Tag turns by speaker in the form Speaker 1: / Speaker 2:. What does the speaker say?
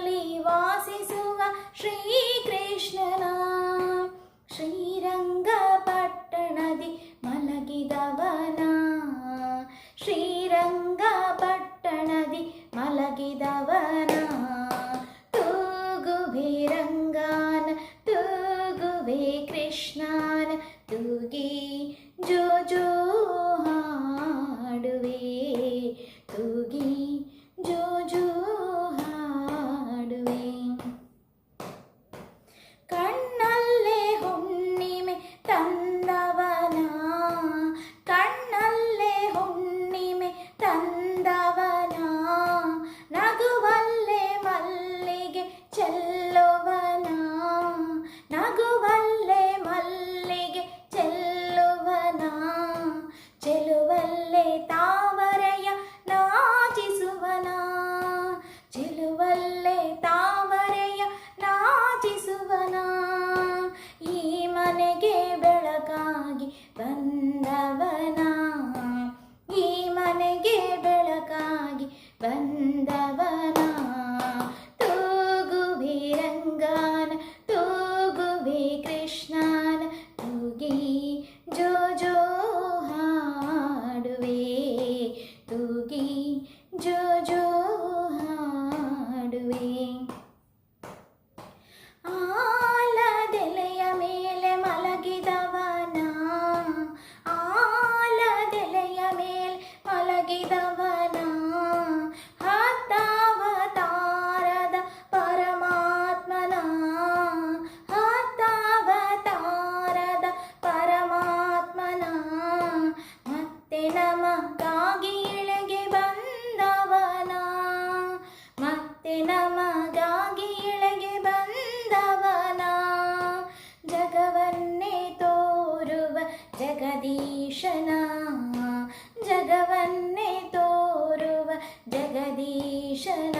Speaker 1: ನಲ್ಲಿ ವಾಸಿಸುವ ಶ್ರೀಕೃಷ್ಣನ. ಶ್ರೀರಂಗಪಟ್ಟಣದಿ ಮಲಗಿದವನ. ಶ್ರೀರಂಗಪಟ್ಟಣದಿ ಮಲಗಿದವನ. ತೂಗುವೆ ರಂಗಾನ ತೂಗುವೆ ಕೃಷ್ಣಾನ ತೂಗಿ ಬಂದವನ ತೂಗುವೆ ರಂಗಾನ ತೂಗುವೆ ಕೃಷ್ಣನ ತೂಗಿ ಜೋ ಜೋ ಹಾಡುವೆ ತೂಗಿ ಜೋ ಜೋ ಒಟ್ಟಾಗಿ ಇಳಗೆ ಬಂದವನ. ಮತ್ತೆ ನಮಗಾಗಿ ಇಳಗೆ ಬಂದವನ. ಜಗವನ್ನೇ ತೋರುವ ಜಗದೀಶನ. ಜಗವನ್ನೇ ತೋರುವ ಜಗದೀಶನ.